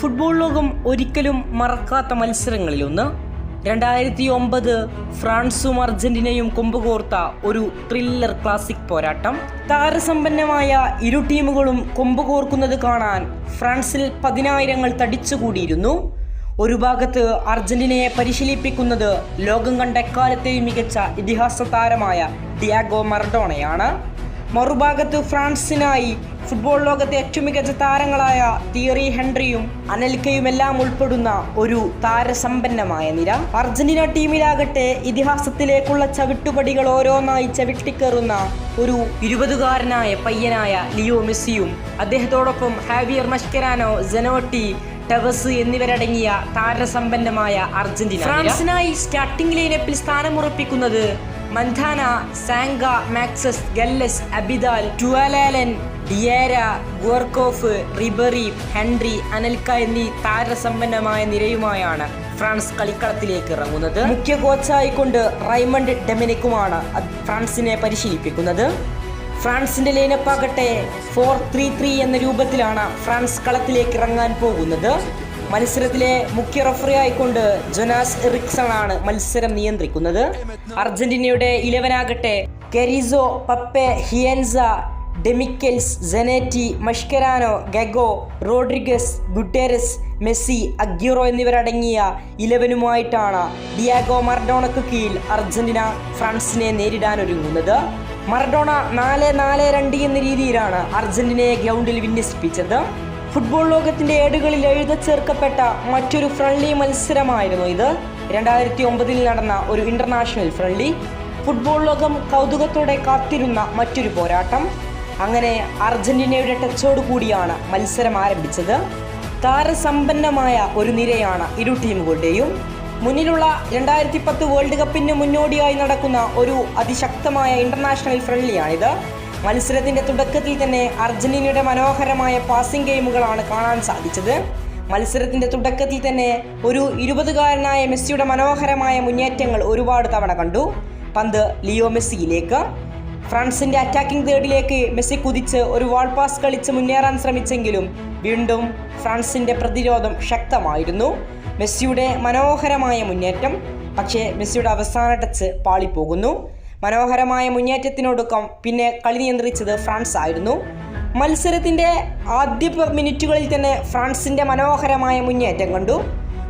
Football ലോകം ഒരിക്കലും മറക്കാത്ത മത്സരങ്ങളിലൊന്ന്. രണ്ടായിരത്തി ഒമ്പത് ഫ്രാൻസും അർജന്റീനയും കൊമ്പുകോർത്ത ഒരു ത്രില്ലർ ക്ലാസിക് പോരാട്ടം. താരസമ്പന്നമായ ഇരു ടീമുകളും കൊമ്പുകോർക്കുന്നത് കാണാൻ ഫ്രാൻസിൽ പതിനായിരങ്ങൾ തടിച്ചുകൂടിയിരുന്നു. ഒരു ഭാഗത്ത് അർജന്റീനയെ പരിശീലിപ്പിക്കുന്നത് ലോകം കണ്ട എക്കാലത്തെയും മികച്ച ഇതിഹാസ താരമായ ഡിയാഗോ മറഡോണയാണ്. മറുഭാഗത്ത് ഫ്രാൻസിനായി ഫുട്ബോൾ ലോകത്തെ ഏറ്റവും മികച്ച താരങ്ങളായ തിയറി ഹെൻറിയും അനൽക്കയും എല്ലാം ഉൾപ്പെടുന്ന ഒരു താരസമ്പന്നമായ നിര. അർജന്റീന ടീമിലാകട്ടെ ഇതിഹാസത്തിലേക്കുള്ള ചവിട്ടുപടികൾ ഓരോന്നായി ചവിട്ടിക്കേറുന്ന ഒരു ഇരുപതുകാരനായ പയ്യനായ ലിയോ മെസ്സിയും അദ്ദേഹത്തോടൊപ്പം ഹാവിയർ മഷ്കരാനോ ജനോട്ടി ടെവസ് എന്നിവരടങ്ങിയ താരസമ്പന്നമായ അർജന്റീന ഫ്രാൻസിനായി സ്റ്റാർട്ടിംഗ് ലൈനപ്പിൽ സ്ഥാനമുറപ്പിക്കുന്നത് Mandanda സാങ്ക Mexes Gallas Abidal Toulalan Diarra Gourcuff Ribery Henry Anelka എന്നീ താരസമ്പന്നമായ നിരയുമായാണ് ഫ്രാൻസ് കളിക്കളത്തിലേക്ക് ഇറങ്ങുന്നത്. മുഖ്യ കോച്ചായിക്കൊണ്ട് റൈമണ്ട് ഡെമിനിക്കുമാണ് ഫ്രാൻസിനെ പരിശീലിപ്പിക്കുന്നത്. ഫ്രാൻസിന്റെ ലൈനപ്പാകട്ടെ ഫോർ ത്രീ ത്രീ എന്ന രൂപത്തിലാണ് ഫ്രാൻസ് കളത്തിലേക്ക് ഇറങ്ങാൻ പോകുന്നത്. മത്സരത്തിലെ മുഖ്യ റഫറി ആയിക്കൊണ്ട് ജൊനാസ് എറിക്സൺ ആണ് മത്സരം നിയന്ത്രിക്കുന്നത്. അർജന്റീനയുടെ ഇലവനാകട്ടെ Carrizo Papa Heinze Demichelis Zanetti Mascherano Gago Rodriguez Gutierrez Messi Aguero എന്നിവരടങ്ങിയ ഇലവനുമായിട്ടാണ് ഡിയാഗോ മർഡോണക്ക് കീഴിൽ അർജന്റീന ഫ്രാൻസിനെ നേരിടാനൊരുങ്ങുന്നത്. മർഡോണ നാല് നാല് രണ്ട് എന്ന രീതിയിലാണ് അർജന്റീനയെ ഗ്രൗണ്ടിൽ വിന്യസിപ്പിച്ചത്. ഫുട്ബോൾ ലോകത്തിന്റെ ഏടുകളിൽ എഴുതച്ചേർക്കപ്പെട്ട മറ്റൊരു ഫ്രണ്ട്ലി മത്സരമായിരുന്നു ഇത്. രണ്ടായിരത്തി ഒമ്പതിൽ നടന്ന ഒരു ഇന്റർനാഷണൽ ഫ്രണ്ട്ലി ഫുട്ബോൾ ലോകം കൗതുകത്തോടെ കാത്തിരുന്ന മറ്റൊരു പോരാട്ടം. അങ്ങനെ അർജന്റീനയുടെ ടച്ചോട് കൂടിയാണ് മത്സരം ആരംഭിച്ചത്. താരസമ്പന്നമായ ഒരു നിരയാണ് ഇരു ടീമുകളുടെയും മുന്നിലുള്ള രണ്ടായിരത്തി പത്ത് വേൾഡ് കപ്പിന് മുന്നോടിയായി നടക്കുന്ന ഒരു അതിശക്തമായ ഇന്റർനാഷണൽ ഫ്രണ്ട്ലിയാണിത് മത്സരത്തിന്റെ തുടക്കത്തിൽ തന്നെ അർജന്റീനയുടെ മനോഹരമായ പാസിംഗ് ഗെയിമുകളാണ് കാണാൻ സാധിച്ചത്. മത്സരത്തിന്റെ തുടക്കത്തിൽ തന്നെ ഒരു ഇരുപതുകാരനായ മെസ്സിയുടെ മനോഹരമായ മുന്നേറ്റങ്ങൾ ഒരുപാട് തവണ കണ്ടു. പന്ത് ലിയോ മെസ്സിയിലേക്ക്. ഫ്രാൻസിന്റെ അറ്റാക്കിംഗ് തേർഡിലേക്ക് മെസ്സി കുതിച്ച് ഒരു വാൾ പാസ് കളിച്ച് മുന്നേറാൻ ശ്രമിച്ചെങ്കിലും വീണ്ടും ഫ്രാൻസിന്റെ പ്രതിരോധം ശക്തമായിരുന്നു. മെസ്സിയുടെ മനോഹരമായ മുന്നേറ്റം. പക്ഷേ മെസ്സിയുടെ അവസാന ടച്ച് പാളിപ്പോകുന്നു. മനോഹരമായ മുന്നേറ്റത്തിനൊടുക്കം പിന്നെ കളി നിയന്ത്രിച്ചത് ഫ്രാൻസ് ആയിരുന്നു മത്സരത്തിന്റെ ആദ്യ മിനിറ്റുകളിൽ തന്നെ ഫ്രാൻസിന്റെ മനോഹരമായ മുന്നേറ്റം കണ്ടു.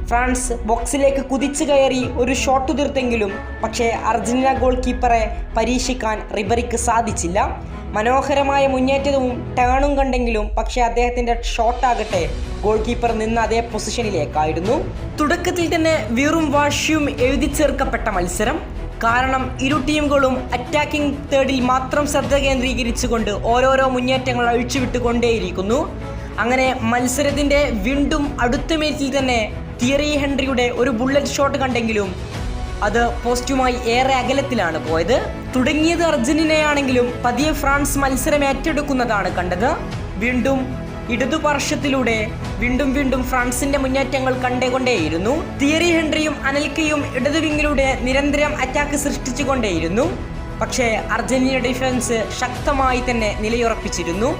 ഫ്രാൻസ് ബോക്സിലേക്ക് കുതിച്ചു കയറി ഒരു ഷോട്ട് തീർത്തെങ്കിലും പക്ഷേ അർജന്റീന ഗോൾ കീപ്പറെ പരീക്ഷിക്കാൻ റിബറിക്ക് സാധിച്ചില്ല. മനോഹരമായ മുന്നേറ്റവും ടേണും കണ്ടെങ്കിലും പക്ഷേ അദ്ദേഹത്തിന്റെ ഷോട്ടാകട്ടെ ഗോൾ കീപ്പർ നിന്ന് അതേ പൊസിഷനിലേക്കായിരുന്നു തുടക്കത്തിൽ തന്നെ വീറും വാശിയും എഴുതി ചേർക്കപ്പെട്ട മത്സരം. കാരണം ഇരു ടീമുകളും അറ്റാക്കിംഗ് തേർഡിൽ മാത്രം ശ്രദ്ധ കേന്ദ്രീകരിച്ചുകൊണ്ട് ഓരോരോ മുന്നേറ്റങ്ങൾ അഴിച്ചുവിട്ടുകൊണ്ടേയിരിക്കുന്നു. അങ്ങനെ മത്സരത്തിന്റെ വീണ്ടും അടുത്ത മേച്ചിൽ തന്നെ തിയറി ഹെൻറിയുടെ ഒരു ബുള്ളറ്റ് ഷോട്ട് കണ്ടെങ്കിലും അത് പോസ്റ്റുമായി ഏറെ അകലത്തിലാണ് പോയത്. തുടങ്ങിയത് അർജന്റീനയാണെങ്കിലും പതിയെ ഫ്രാൻസ് മത്സരം ഏറ്റെടുക്കുന്നതാണ് കണ്ടത്. വീണ്ടും ഇടതുപാർശ്വത്തിലൂടെ വീണ്ടും വീണ്ടും ഫ്രാൻസിന്റെ മുന്നേറ്റങ്ങൾ കണ്ടുകൊണ്ടേയിരുന്നു തിയറി ഹെൻറിയും അനൽക്കയും ഇടതുവിങ്ങിലൂടെ നിരന്തരം അറ്റാക്ക് സൃഷ്ടിച്ചുകൊണ്ടേയിരുന്നു. പക്ഷേ അർജന്റീന ഡിഫൻസ് ശക്തമായി തന്നെ നിലയുറപ്പിച്ചിരുന്നു.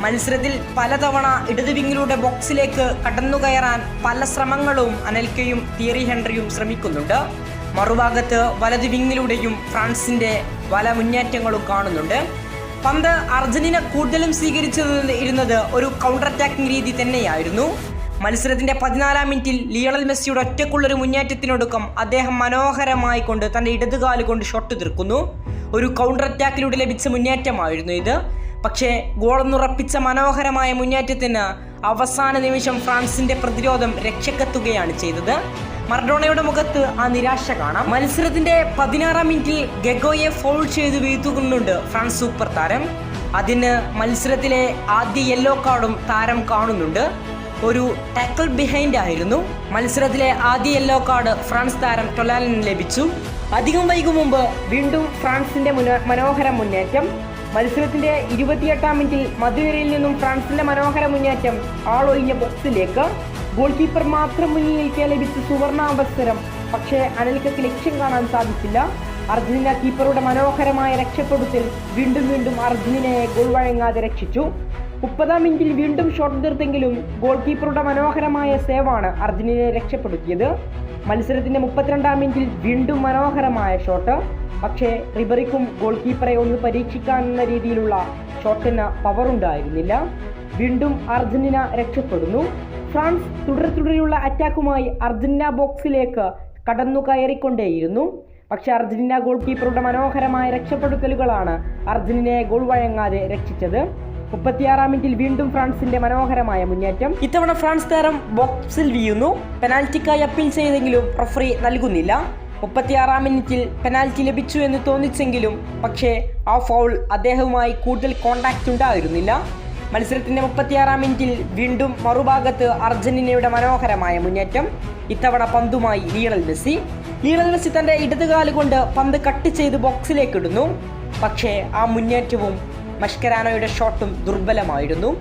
മത്സരത്തിൽ പലതവണ ഇടതുവിങ്ങിലൂടെ ബോക്സിലേക്ക് കടന്നുകയറാൻ പല ശ്രമങ്ങളും അനൽക്കയും തിയറി ഹെൻറിയും ശ്രമിക്കുന്നുണ്ട്. മറുഭാഗത്ത് വലതു വിങ്ങിലൂടെയും ഫ്രാൻസിന്റെ പല മുന്നേറ്റങ്ങളും കാണുന്നുണ്ട്. പന്ത് അർജന്റീന കൂടുതലും സ്വീകരിച്ചത് ഇരുന്നത് ഒരു കൗണ്ടർ അറ്റാക്കിംഗ് രീതി തന്നെയായിരുന്നു. മത്സരത്തിന്റെ പതിനാലാം മിനിറ്റിൽ ലിയണൽ മെസ്സിയുടെ ഒറ്റക്കുള്ളൊരു മുന്നേറ്റത്തിനൊടുക്കം അദ്ദേഹം മനോഹരമായി കൊണ്ട് തന്റെ ഇടതുകാൽ കൊണ്ട് ഷോട്ട് തീർക്കുന്നു. ഒരു കൗണ്ടർ അറ്റാക്കിലൂടെ ലഭിച്ച മുന്നേറ്റമായിരുന്നു ഇത്. പക്ഷേ ഗോളെന്നുറപ്പിച്ച മനോഹരമായ മുന്നേറ്റത്തിന് അവസാന നിമിഷം ഫ്രാൻസിന്റെ പ്രതിരോധം രക്ഷക്കെത്തുകയാണ് ചെയ്തത്. മർഡോണയുടെ മുഖത്ത് ആ നിരാശ കാണാം. മത്സരത്തിന്റെ പതിനാറാം മിനിറ്റിൽ ഗഗോയെ ഫോൾ ചെയ്ത് വീഴ്ത്തുന്നുണ്ട് ഫ്രാൻസ് സൂപ്പർ താരം. അതിന് മത്സരത്തിലെ ആദ്യ യെല്ലോ കാർഡും താരം കാണുന്നുണ്ട്. ഒരു ടാക്കിൾ ബിഹൈൻഡ് ആയിരുന്നു. മത്സരത്തിലെ ആദ്യ യെല്ലോ കാർഡ് ഫ്രാൻസ് താരം ടൊലാലിന് ലഭിച്ചു. അധികം വൈകും മുമ്പ് വീണ്ടും ഫ്രാൻസിന്റെ മനോഹര മുന്നേറ്റം. മത്സരത്തിന്റെ ഇരുപത്തിയെട്ടാം മിനിറ്റിൽ മധ്യനിരയിൽ നിന്നും ഫ്രാൻസിന്റെ മനോഹര മുന്നേറ്റം ആളൊഴിഞ്ഞ ബോക്സിലേക്ക് ഗോൾ കീപ്പർ മാത്രം മുന്നിൽ നിൽക്കാൻ ലഭിച്ച സുവർണാവസരം. പക്ഷേ അനൽക്കക്ക് ലക്ഷ്യം കാണാൻ സാധിച്ചില്ല. അർജന്റീന കീപ്പറുടെ മനോഹരമായ രക്ഷപ്പെടുത്തൽ വീണ്ടും വീണ്ടും അർജന്റീനയെ ഗോൾ വഴങ്ങാതെ രക്ഷിച്ചു. മുപ്പതാം മിനിറ്റിൽ വീണ്ടും ഷോട്ട് തീർത്തെങ്കിലും ഗോൾ കീപ്പറുടെ മനോഹരമായ സേവാണ് അർജന്റീനയെ രക്ഷപ്പെടുത്തിയത്. മത്സരത്തിന്റെ മുപ്പത്തിരണ്ടാം മിനിറ്റിൽ വീണ്ടും മനോഹരമായ ഷോട്ട്. പക്ഷേ റിബറിക്കും ഗോൾ കീപ്പറെ ഒന്ന് പരീക്ഷിക്കാനെന്ന രീതിയിലുള്ള ഷോട്ടിന് പവർ ഉണ്ടായിരുന്നില്ല. വീണ്ടും അർജന്റീന രക്ഷപ്പെടുന്നു. ഫ്രാൻസ് തുടരെ തുടരെയുള്ള അറ്റാക്കുമായി അർജന്റീന ബോക്സിലേക്ക് കടന്നു കയറിക്കൊണ്ടേയിരുന്നു പക്ഷേ അർജന്റീന ഗോൾ കീപ്പറുടെ മനോഹരമായ രക്ഷപ്പെടുത്തലുകളാണ് അർജന്റീനയെ ഗോൾ വഴങ്ങാതെ രക്ഷിച്ചത്. മുപ്പത്തിയാറാം മിനിറ്റിൽ വീണ്ടും ഫ്രാൻസിന്റെ മനോഹരമായ മുന്നേറ്റം. ഇത്തവണ ഫ്രാൻസ് താരം ബോക്സിൽ വീഴുന്നു. പെനാൽറ്റിക്കായി അപ്പീൽ ചെയ്തെങ്കിലും റഫറി നൽകുന്നില്ല. മുപ്പത്തിയാറാം മിനിറ്റിൽ പെനാൽറ്റി ലഭിച്ചു എന്ന് തോന്നിച്ചെങ്കിലും പക്ഷേ ആ ഫൗൾ അദ്ദേഹവുമായി കൂടുതൽ കോണ്ടാക്റ്റ് ഉണ്ടായിരുന്നില്ല. മത്സരത്തിന്റെ മുപ്പത്തിയാറാം മിനിറ്റിൽ വീണ്ടും മറുഭാഗത്ത് അർജന്റീനയുടെ മനോഹരമായ മുന്നേറ്റം. ഇത്തവണ പന്തുമായി ലീണൽ മെസ്സി. ലീണൽ മെസ്സി തന്റെ ഇടതുകാൽ കൊണ്ട് പന്ത് കട്ട് ചെയ്ത് ബോക്സിലേക്ക് ഇടുന്നു പക്ഷേ ആ മുന്നേറ്റവും മഷ്കരാനോയുടെ ഷോട്ടും ദുർബലമായിരുന്നു.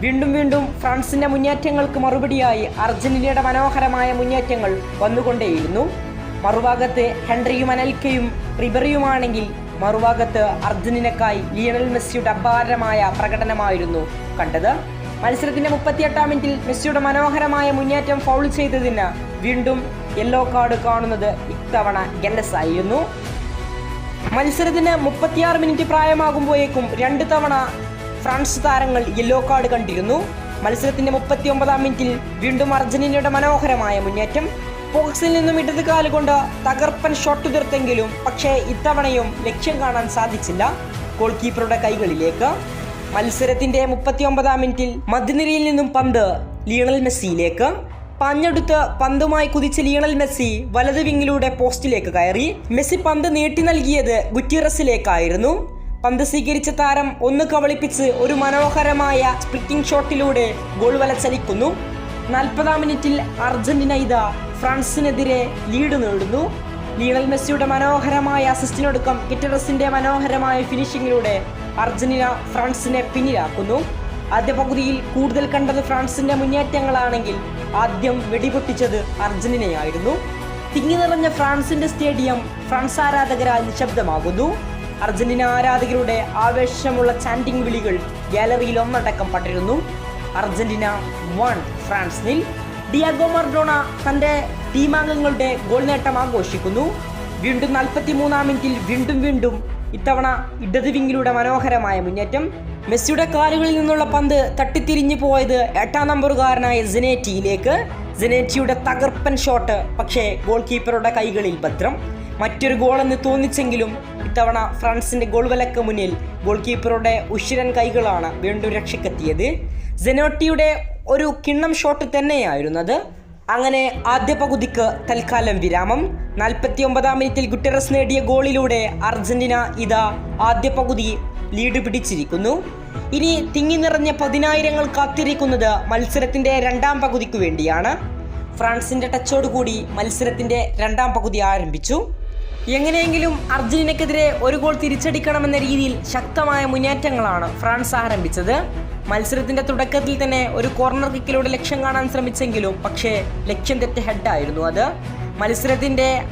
വീണ്ടും വീണ്ടും ഫ്രാൻസിന്റെ മുന്നേറ്റങ്ങൾക്ക് മറുപടിയായി അർജന്റീനയുടെ മനോഹരമായ മുന്നേറ്റങ്ങൾ വന്നുകൊണ്ടേയിരുന്നു. മറുഭാഗത്ത് ഹെൻറിയും അനൽക്കയും റിബറിയുമാണെങ്കിൽ മറുഭാഗത്ത് അർജുനിനക്കായി ലിയണൽ മെസ്സിയുടെ അപാരമായ പ്രകടനമായിരുന്നു കണ്ടത്. മത്സരത്തിന്റെ മുപ്പത്തിയെട്ടാം മിനിറ്റിൽ മെസ്സിയുടെ മനോഹരമായ മുന്നേറ്റം ഫൗൾ ചെയ്തതിന് വീണ്ടും യെല്ലോ കാർഡ് കാണുന്നത് ഇത്തവണ ഗെല്ലസ് ആയിരുന്നു. മത്സരത്തിന് മുപ്പത്തിയാറ് മിനിറ്റ് പ്രായമാകുമ്പോഴേക്കും രണ്ട് തവണ ഫ്രാൻസ് താരങ്ങൾ യെല്ലോ കാർഡ് കണ്ടിരുന്നു. മത്സരത്തിന്റെ മുപ്പത്തി ഒമ്പതാം മിനിറ്റിൽ വീണ്ടും അർജന്റീനയുടെ മനോഹരമായ മുന്നേറ്റം ബോക്സിൽ നിന്നും ഇടത് കാലുകൊണ്ട് തകർപ്പൻ ഷോട്ട് തീർത്തെങ്കിലും പക്ഷേ ഇത്തവണയും ലക്ഷ്യം കാണാൻ സാധിച്ചില്ല. ഗോൾ കീപ്പറുടെ കൈകളിലേക്ക്. മത്സരത്തിന്റെ മുപ്പത്തി ഒമ്പതാം മിനിറ്റിൽ മധ്യനിരയിൽ നിന്നും പന്ത് ലിയണൽ മെസ്സിയിലേക്ക്. പഞ്ഞെടുത്ത് പന്തുമായി കുതിച്ച ലിയണൽ മെസ്സി വലത് വിങ്ങിലൂടെ പോസ്റ്റിലേക്ക് കയറി. മെസ്സി പന്ത് നീട്ടി നൽകിയത് ഗുറ്റിറസിലേക്കായിരുന്നു പന്ത് സ്വീകരിച്ച താരം ഒന്ന് കവളിപ്പിച്ച് ഒരു മനോഹരമായ സ്പ്ലിറ്റിംഗ് ഷോട്ടിലൂടെ ഗോൾ വലച്ചലിക്കുന്നു നാൽപ്പതാം മിനിറ്റിൽ അർജന്റീന ഇതാ ഫ്രാൻസിനെതിരെ ലീഡ് നേടുന്നു. ലീണൽ മെസ്സിയുടെ മനോഹരമായ അസിസ്റ്റിനൊടുക്കം കിറ്ററസിന്റെ മനോഹരമായ ഫിനിഷിങ്ങിലൂടെ അർജന്റീന ഫ്രാൻസിനെ പിന്നിലാക്കുന്നു. ആദ്യ പകുതിയിൽ കൂടുതൽ കണ്ടത് ഫ്രാൻസിന്റെ മുന്നേറ്റങ്ങളാണെങ്കിൽ ആദ്യം വെടിപൊട്ടിച്ചത് അർജന്റീനയായിരുന്നു. തിങ്ങി നിറഞ്ഞ ഫ്രാൻസിന്റെ സ്റ്റേഡിയം ഫ്രാൻസ് ആരാധകരാൽ നിശബ്ദമാകുന്നു. അർജന്റീന ആരാധകരുടെ ആവേശമുള്ള ചാൻഡിങ് വിളികൾ ഗാലറിയിൽ ഒന്നടക്കം പടരുന്നു. Argentina one France nil Diego Maradona തന്റെ ടീമാംഗങ്ങളുടെ ഗോൾ നേട്ടം ആഘോഷിക്കുന്നു. വീണ്ടും നാൽപ്പത്തി മൂന്നാം മിനിറ്റിൽ വീണ്ടും വീണ്ടും ഇത്തവണ ഇടത് വിങ്ങിലൂടെ മനോഹരമായ മുന്നേറ്റം. മെസ്സിയുടെ കാലുകളിൽ നിന്നുള്ള പന്ത് തട്ടിത്തിരിഞ്ഞു പോയത് എട്ടാം നമ്പറുകാരനായ ജനേറ്റിയിലേക്ക് ജനേറ്റിയുടെ തകർപ്പൻ ഷോട്ട് പക്ഷേ ഗോൾ കീപ്പറുടെ കൈകളിൽ ഭദ്രം. മറ്റൊരു ഗോളെന്ന് തോന്നിച്ചെങ്കിലും ഇത്തവണ ഫ്രാൻസിന്റെ ഗോൾ വലക്ക് മുന്നിൽ ഗോൾ കീപ്പറുടെ ഉഷിരൻ കൈകളാണ് വീണ്ടും രക്ഷക്കെത്തിയത് സെനോട്ടിയുടെ ഒരു കിണ്ണം ഷോട്ട് തന്നെയായിരുന്നത്. അങ്ങനെ ആദ്യ പകുതിക്ക് തൽക്കാലം വിരാമം. നാൽപ്പത്തി ഒമ്പതാം മിനിറ്റിൽ ഗുട്ടറസ് നേടിയ ഗോളിലൂടെ അർജന്റീന ഇതാ ആദ്യ പകുതി ലീഡ് പിടിച്ചിരിക്കുന്നു. ഇനി തിങ്ങി നിറഞ്ഞ പതിനായിരങ്ങൾ കാത്തിരിക്കുന്നത് മത്സരത്തിന്റെ രണ്ടാം പകുതിക്ക് വേണ്ടിയാണ്. ഫ്രാൻസിന്റെ ടച്ചോടുകൂടി മത്സരത്തിന്റെ രണ്ടാം പകുതി ആരംഭിച്ചു. എങ്ങനെയെങ്കിലും അർജന്റീനക്കെതിരെ ഒരു ഗോൾ തിരിച്ചടിക്കണമെന്ന രീതിയിൽ ശക്തമായ മുന്നേറ്റങ്ങളാണ് ഫ്രാൻസ് ആരംഭിച്ചത്. മത്സരത്തിന്റെ തുടക്കത്തിൽ തന്നെ ഒരു കോർണർ കിക്കിലൂടെ ലക്ഷ്യം കാണാൻ ശ്രമിച്ചെങ്കിലും പക്ഷേ ലക്ഷ്യം തെറ്റ ഹെഡായിരുന്നു അത്. മത്സരത്തിന്റെ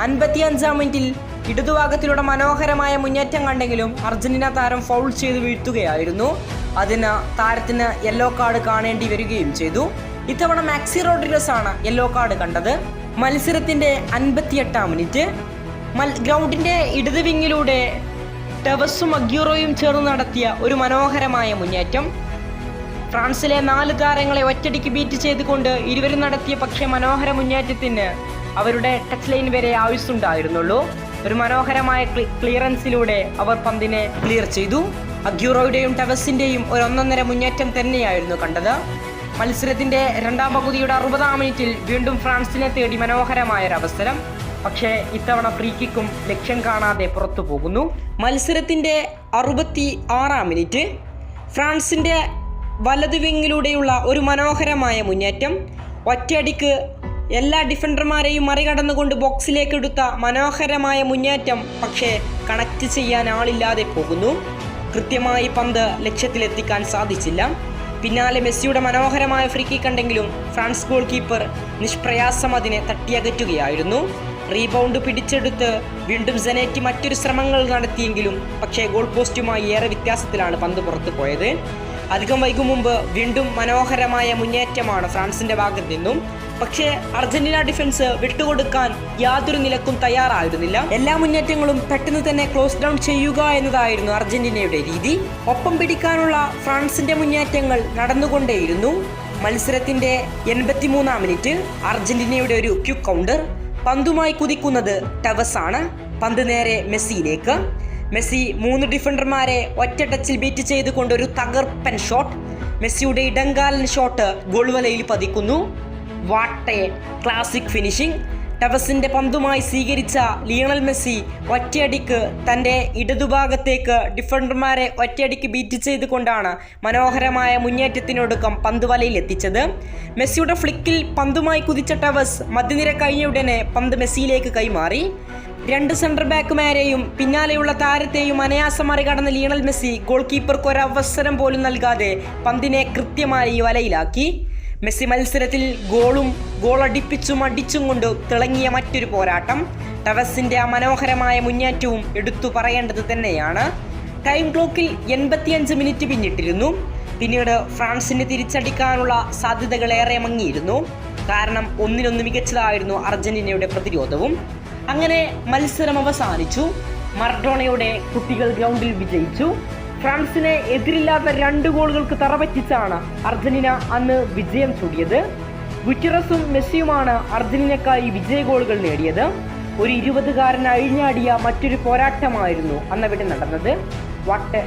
അൻപത്തിയഞ്ചാം മിനിറ്റിൽ ഇടതുഭാഗത്തിലൂടെ മനോഹരമായ മുന്നേറ്റം കണ്ടെങ്കിലും അർജന്റീന താരം ഫൗൾ ചെയ്ത് വീഴ്ത്തുകയായിരുന്നു. അതിന് താരത്തിന് യെല്ലോ കാർഡ് കാണേണ്ടി വരികയും ചെയ്തു. ഇത്തവണ മാക്സി റോഡ്രിഗസ് ആണ് യെല്ലോ കാർഡ് കണ്ടത്. മത്സരത്തിന്റെ അൻപത്തിയെട്ടാം മിനിറ്റ്. ഗ്രൗണ്ടിന്റെ ഇടത് വിങ്ങിലൂടെ ടെവസും അഗ്യൂറോയും ചേർന്ന് നടത്തിയ ഒരു മനോഹരമായ മുന്നേറ്റം. ഫ്രാൻസിലെ നാല് താരങ്ങളെ ഒറ്റടിക്ക് ബീറ്റ് ചെയ്തുകൊണ്ട് ഇരുവരും നടത്തിയ പക്ഷേ മനോഹര മുന്നേറ്റത്തിന് അവരുടെ ടച്ച് ലൈൻ വരെ ആയുസ്സുണ്ടായിരുന്നുള്ളൂ. ഒരു മനോഹരമായ ക്ലിയറൻസിലൂടെ അവർ പന്തിനെ ക്ലിയർ ചെയ്തു. അഗ്യൂറോയുടെയും ടെവസിന്റെയും ഒരു ഒന്നൊന്നര മുന്നേറ്റം തന്നെയായിരുന്നു കണ്ടത്. മത്സരത്തിന്റെ രണ്ടാം പകുതിയുടെ അറുപതാം മിനിറ്റിൽ വീണ്ടും ഫ്രാൻസിനെ തേടി മനോഹരമായ ഒരു അവസരം പക്ഷേ ഇത്തവണ ഫ്രീ കിക്കും ലക്ഷ്യം കാണാതെ പുറത്തു പോകുന്നു. മത്സരത്തിന്റെ അറുപത്തി ആറാം മിനിറ്റ് ഫ്രാൻസിന്റെ വലതു വിങ്ങിലൂടെയുള്ള ഒരു മനോഹരമായ മുന്നേറ്റം ഒറ്റയടിക്ക് എല്ലാ ഡിഫൻഡർമാരെയും മറികടന്നുകൊണ്ട് ബോക്സിലേക്ക് എടുത്ത മനോഹരമായ മുന്നേറ്റം പക്ഷേ കണക്റ്റ് ചെയ്യാൻ ആളില്ലാതെ പോകുന്നു. കൃത്യമായി പന്ത് ലക്ഷ്യത്തിലെത്തിക്കാൻ സാധിച്ചില്ല. പിന്നാലെ മെസ്സിയുടെ മനോഹരമായ ഫ്രീ കിക്ക് കണ്ടെങ്കിലും ഫ്രാൻസ് ഗോൾ കീപ്പർ നിഷ്പ്രയാസം അതിനെ തട്ടിയകറ്റുകയായിരുന്നു. റീബൗണ്ട് പിടിച്ചെടുത്ത് വീണ്ടും സെനേറ്റ് മറ്റൊരു ശ്രമങ്ങൾ നടത്തിയെങ്കിലും പക്ഷേ ഗോൾ പോസ്റ്റുമായി ഏറെ വ്യത്യാസത്തിലാണ് പന്ത് പുറത്തു പോയത്. അധികം വൈകും മുമ്പ് വീണ്ടും മനോഹരമായ മുന്നേറ്റമാണ് ഫ്രാൻസിന്റെ ഭാഗത്ത് നിന്നും. പക്ഷേ അർജന്റീന ഡിഫൻസ് വിട്ടുകൊടുക്കാൻ യാതൊരു നിലക്കും തയ്യാറായിരുന്നില്ല. എല്ലാ മുന്നേറ്റങ്ങളും പെട്ടെന്ന് തന്നെ ക്ലോസ് ഡൗൺ ചെയ്യുക എന്നതായിരുന്നു അർജന്റീനയുടെ രീതി. ഒപ്പം പിടിക്കാനുള്ള ഫ്രാൻസിന്റെ മുന്നേറ്റങ്ങൾ നടന്നുകൊണ്ടേയിരുന്നു. മത്സരത്തിന്റെ എൺപത്തിമൂന്നാം മിനിറ്റ് അർജന്റീനയുടെ ഒരു ക്യു കൗണ്ടർ പന്തുമായി കുതിക്കുന്നത് ടവസ് ആണ് പന്ത് നേരെ മെസ്സിയിലേക്ക്. മെസ്സി മൂന്ന് ഡിഫൻഡർമാരെ ഒറ്റ ടച്ചിൽ ബീറ്റ് ചെയ്തുകൊണ്ട് ഒരു തകർപ്പൻ ഷോട്ട്. മെസ്സിയുടെ ഇടങ്കാലൻ ഷോട്ട് ഗോൾവലയിൽ പതിക്കുന്നു. വാട്ടെ ക്ലാസിക് ഫിനിഷിംഗ്. ടവസിന്റെ പന്തുമായി സ്വീകരിച്ച ലിയണൽ മെസ്സി ഒറ്റയടിക്ക് തന്റെ ഇടതുഭാഗത്തേക്ക് ഡിഫൻഡർമാരെ ഒറ്റയടിക്ക് ബീറ്റ് ചെയ്തുകൊണ്ടാണ് മനോഹരമായ മുന്നേറ്റത്തിനൊടുക്കം പന്ത് വലയിൽ എത്തിച്ചത്. മെസ്സിയുടെ ഫ്ലിക്കിൽ പന്തുമായി കുതിച്ച ടവസ് മധ്യനിര കഴിഞ്ഞ ഉടനെ പന്ത് മെസ്സിയിലേക്ക് കൈമാറി. രണ്ട് സെൻട്രൽ ബാക്കുമാരെയും പിന്നാലെയുള്ള താരത്തെയും അനയാസം മറികടന്ന ലിയണൽ മെസ്സി ഗോൾ കീപ്പർക്ക് ഒരവസരം പോലും നൽകാതെ പന്തിനെ കൃത്യമായി വലയിലാക്കി. മെസ്സി മത്സരത്തിൽ ഗോളും ഗോളടിപ്പിച്ചും അടിച്ചും കൊണ്ട് തിളങ്ങിയ മറ്റൊരു പോരാട്ടം. ടവസിന്റെ ആ മനോഹരമായ മുന്നേറ്റവും എടുത്തു പറയേണ്ടത് തന്നെയാണ്. ടൈം ക്ലോക്കിൽ എൺപത്തിയഞ്ച് മിനിറ്റ് പിന്നിട്ടിരുന്നു. പിന്നീട് ഫ്രാൻസിന് തിരിച്ചടിക്കാനുള്ള സാധ്യതകൾ ഏറെ മങ്ങിയിരുന്നു. കാരണം ഒന്നിനൊന്ന് മികച്ചതായിരുന്നു അർജന്റീനയുടെ പ്രതിരോധവും. അങ്ങനെ മത്സരം അവസാനിച്ചു. മർഡോണയുടെ കുട്ടികൾ ഗ്രൗണ്ടിൽ വിജയിച്ചു. ഫ്രാൻസിനെ എതിരില്ലാത്ത രണ്ട് ഗോളുകൾക്ക് തറപറ്റിച്ചാണ് അർജന്റീന അന്ന് വിജയം ചൂടിയത്. ഗുറ്റിറസും മെസ്സിയുമാണ് അർജന്റീനക്കായി വിജയ ഗോളുകൾ നേടിയത്. ഒരു ഇരുപതുകാരൻ അഴിഞ്ഞാടിയ മറ്റൊരു പോരാട്ടമായിരുന്നു അന്നവിടെ നടന്നത്. വാട്ട്